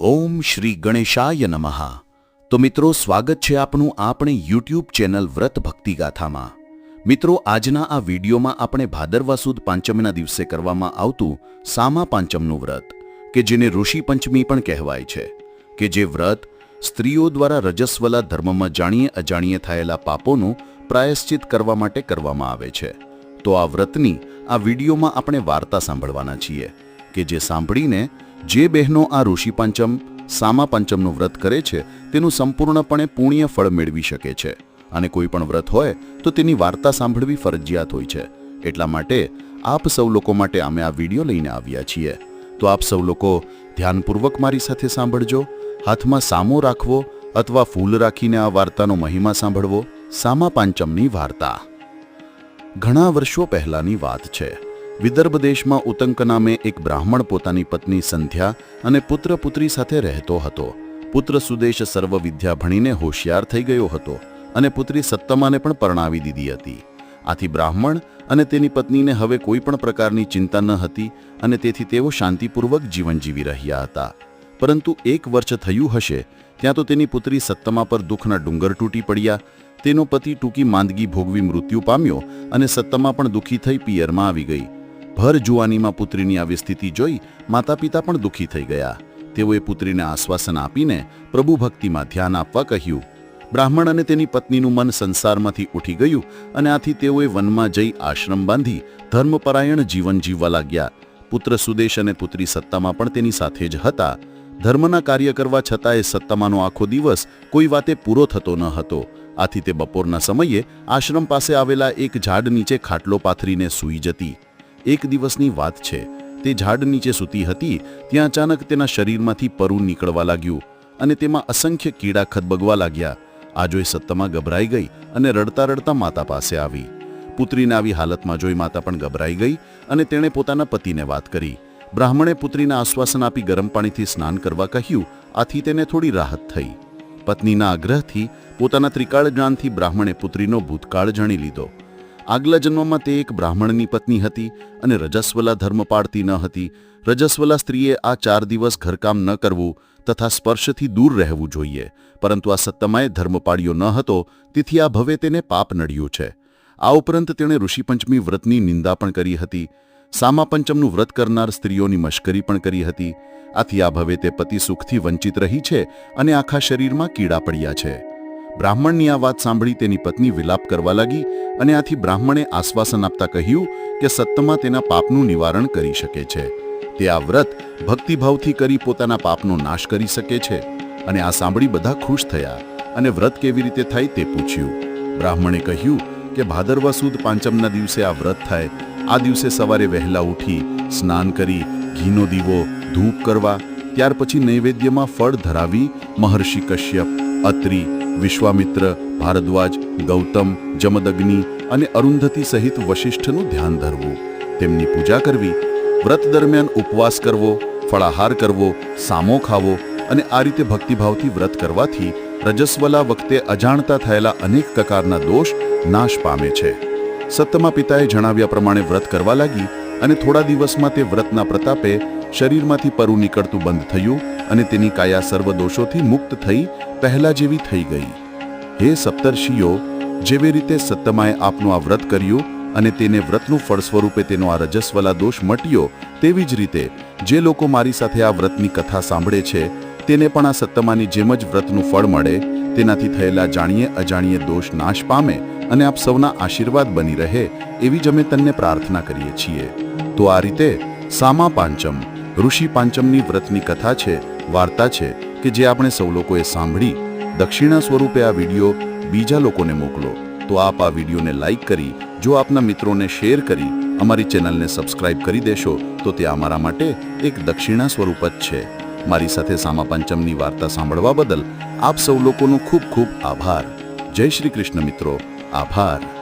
ઓમ શ્રી ગણેશાય નમઃ. તો મિત્રો, સ્વાગત છે આપનું આપણે યુટ્યુબ ચેનલ વ્રત ભક્તિ ગાથામાં. મિત્રો, આજના આ વિડીયોમાં આપણે ભાદરવા સુદ પાંચમના દિવસે કરવામાં આવતું સામા પાંચમનું વ્રત, કે જેને ઋષિ પંચમી પણ કહેવાય છે, કે જે વ્રત સ્ત્રીઓ દ્વારા રજસ્વલા ધર્મમાં જાણીએ અજાણીએ થયેલા પાપોનું પ્રાયશ્ચિત કરવા માટે કરવામાં આવે છે. તો આ વ્રતની આ વિડીયોમાં આપણે વાર્તા સાંભળવાના છીએ, કે જે સાંભળીને જે બહેનો આ ઋષિ પંચમ, સામા પંચમનું વ્રત કરે છે, તેનું સંપૂર્ણપણે પુણ્ય ફળ મેળવી શકે છે. અને કોઈ પણ વ્રત હોય, તો તેની વાર્તા સાંભળવી ફરજિયાત હોય છે. એટલા માટે આપ સૌ લોકો માટે અમે આ વીડિયો લઈને આવ્યા છીએ. તો આપ સૌ લોકો ધ્યાનપૂર્વક મારી સાથે સાંભળજો, હાથમાં સામો રાખવો અથવા ફૂલ રાખીને આ વાર્તાનો મહિમા સાંભળવો, સામા પાંચમની વાર્તા. ઘણા વર્ષો પહેલાની વાત છે. વિદર્ભ દેશમાં ઉતંક નામે એક બ્રાહ્મણ પોતાની પત્ની સંધ્યા અને પુત્ર પુત્રી સાથે રહેતો હતો. પુત્ર સુદેશ સર્વ વિદ્યા ભણીને હોશિયાર થઈ ગયો હતો અને પુત્રી સત્તમાને પણ પરણાવી દીધી હતી. આથી બ્રાહ્મણ અને તેની પત્નીને હવે કોઈ પણ પ્રકારની ચિંતા ન હતી અને તેથી તેઓ શાંતિપૂર્વક જીવન જીવી રહ્યા હતા. પરંતુ એક વર્ષ થયું હશે, ત્યાં તો તેની પુત્રી સત્તમા પર દુઃખના ડુંગર તૂટી પડ્યા, તેનો પતિ ટૂંકી માંદગી ભોગવી મૃત્યુ પામ્યો અને સત્તમા પણ દુઃખી થઈ પિયરમાં આવી ગઈ. ભર જુવાનીમાં પુત્રીની આવી સ્થિતિ જોઈ માતા પિતા પણ દુઃખી થઈ ગયા. તેઓએ પુત્રીને આશ્વાસન આપીને પ્રભુ ભક્તિમાં ધ્યાન આપવા કહ્યું. બ્રાહ્મણ અને તેની પત્નીનું મન સંસારમાંથી ઉઠી ગયું અને આથી તેઓએ વનમાં જઈ આશ્રમ બાંધી ધર્મપરાયણ જીવન જીવવા લાગ્યા. પુત્ર સુદેશ અને પુત્રી સત્તામાં પણ તેની સાથે જ હતા. ધર્મના કાર્ય કરવા છતાં એ સત્તામાંનો આખો દિવસ કોઈ વાતે પૂરો થતો ન હતો. આથી તે બપોરના સમયે આશ્રમ પાસે આવેલા એક ઝાડ નીચે ખાટલો પાથરીને સૂઈ જતી. એક દિવસની વાત છે. તે ઝાડ નીચે સૂતી હતી, ત્યાં અચાનક તેના શરીરમાંથી પરુ નીકળવા લાગ્યું અને તેમાં અસંખ્ય કીડા ખદબગવા લાગ્યા. આ જોઈ સત્તમાં ગભરાઈ ગઈ અને રડતા રડતા માતા પાસે આવી. પુત્રીને આવી હાલતમાં જોઈ માતા પણ ગભરાઈ ગઈ અને તેણે પોતાના પતિને વાત કરી. બ્રાહ્મણે પુત્રીને આશ્વાસન આપી ગરમ પાણીથી સ્નાન કરવા કહ્યું, આથી તેને થોડી રાહત થઈ. પત્નીના આગ્રહથી પોતાના ત્રિકાળ જ્ઞાનથી બ્રાહ્મણે પુત્રીનો ભૂતકાળ જાણી લીધો. આગલા જન્મમાં તે એક બ્રાહ્મણની પત્ની હતી અને રજસ્વલા ધર્મ પાળતી ન હતી. રજસ્વલા સ્ત્રીએ આ ચાર દિવસ ઘરકામ ન કરવું તથા સ્પર્શથી દૂર રહેવું જોઈએ. પરંતુ આ સત્તમાએ ધર્મ પાળ્યો ન હતો, તેથી આ ભવે તેને પાપ નડ્યું છે. આ ઉપરાંત તેણે ઋષિપંચમી વ્રતની નિંદા પણ કરી હતી. સામા પંચમનું વ્રત કરનાર સ્ત્રીઓની મશ્કરી પણ કરી હતી. આથી આ ભવે તે પતિ સુખથી વંચિત રહી છે અને આખા શરીરમાં કીડા પડ્યા છે. બ્રાહ્મણની આ વાત સાંભળી તેની પત્ની વિલાપ કરવા લાગી અને આથી બ્રાહ્મણે આશ્વાસન આપતા કહ્યું કે સત્તમાં તેના પાપનું નિવારણ કરી શકે છે. તે આ વ્રત ભક્તિભાવથી કરી પોતાના પાપનો નાશ કરી શકે છે. અને આ સાંભળી બધા ખુશ થયા અને વ્રત કેવી રીતે થાય તે પૂછ્યું. બ્રાહ્મણે કહ્યું કે ભાદરવા સુદ પાંચમના દિવસે આ વ્રત થાય. આ દિવસે સવારે વહેલા ઉઠી, સ્નાન કરી, ઘીનો દીવો, ધૂપ કરવા, ત્યાર પછી નૈવેદ્યમાં ફળ ધરાવી, મહર્ષિ કશ્યપ, અત્રિ વિશ્વામિત્ર, ભારદ્વાજ, ગૌતમ, જમદગ્નિ અને અરુંધતી સહિત વશિષ્ઠનું ધ્યાન ધરવું. તેમની પૂજા કરવી, વ્રત દરમિયાન ઉપવાસ કરવો, ફળાહાર કરવો, સામો ખાવો અને આ રીતે ભક્તિભાવથી વ્રત કરવાથી રજસ્વલા વખતે અજાણતા થયેલા અનેક પ્રકારના દોષ નાશ પામે છે. સત્તમા પિતાએ જણાવ્યા પ્રમાણે વ્રત કરવા લાગી અને થોડા દિવસમાં તે વ્રતના પ્રતાપે શરીરમાંથી પરુ નીકળતું બંધ થયું અને તેની કાયા સર્વ દોષોથી મુક્ત થઈ પહેલા જેવી થઈ ગઈ. હે સપ્તર્ષિઓ, જેવી રીતે સત્તમાએ આપનું આ વ્રત કર્યું અને તેને વ્રતનું ફળ સ્વરૂપે તેનો આ રજસ્વલા દોષ મટ્યો, તેવી જ રીતે જે લોકો મારી સાથે આ વ્રતની કથા સાંભળે છે, તેને પણ આ સત્તમાની જેમ જ વ્રતનું ફળ મળે, તેનાથી થયેલા જાણીએ અજાણીએ દોષ નાશ પામે અને આપ સૌના આશીર્વાદ બની રહે, એવી જ અમે તને પ્રાર્થના કરીએ છીએ. તો આ રીતે સામા પાંચમ ઋષિ પાંચમની વ્રતની કથા છે, વાર્તા છે, કે જે આપણે સૌ લોકોએ સાંભળી, દક્ષિણા સ્વરૂપે આ વીડિયો બીજા લોકોને મોકલો. તો આપ આ વિડીયોને લાઈક કરી, જો આપના મિત્રોને શેર કરી, અમારી ચેનલને સબસ્ક્રાઇબ કરી દેશો, તો તે અમારા માટે એક દક્ષિણા સ્વરૂપ જ છે. મારી સાથે સામા પંચમની વાર્તા સાંભળવા બદલ આપ સૌ લોકોનો ખૂબ ખૂબ આભાર. જય શ્રી કૃષ્ણ મિત્રો. આભાર.